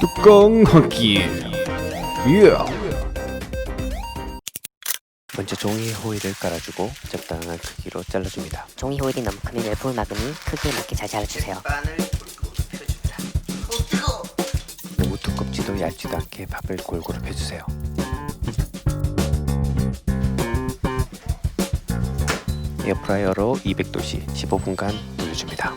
뚜껑 확기 예 먼저 종이에 호일을 깔아주고 적당한 크기로 잘라줍니다. 종이 호일이 너무 크면 열풍을 막으니 크기에 맞게 잘 잘라주세요. 빵을 골고루 펴줍니다. 어 뜨거. 너무 두껍지도 얇지도 않게 밥을 골고루 펴주세요. 에어프라이어로 200도씨 15분간 돌려줍니다.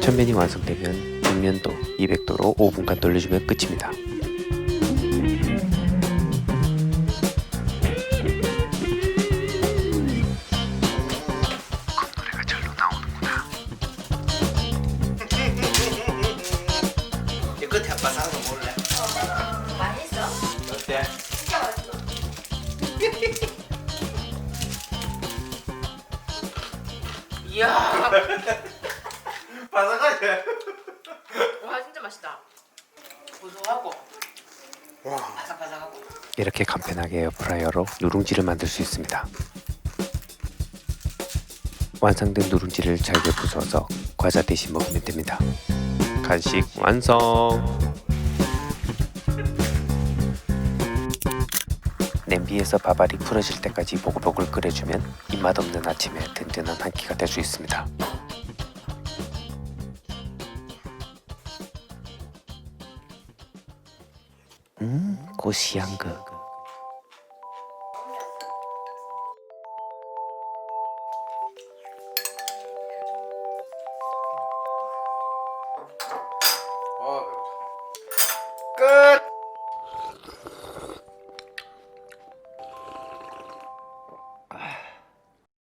전면이 완성되면 뒷면도 200도로 5분간 돌려주면 끝입니다. 이야. 바삭하지? 와 진짜 맛있다. 고소하고. 바삭바삭하고. 이렇게 간편하게 에어프라이어로 누룽지를 만들 수 있습니다. 완성된 누룽지를 잘게 부숴서 과자 대신 먹으면 됩니다. 간식 완성! 냄비에서 밥알이 풀어질 때까지 보글보글 끓여주면 입맛 없는 아침에 든든한 한 끼가 될 수 있습니다. 음, 고시한 그 끝.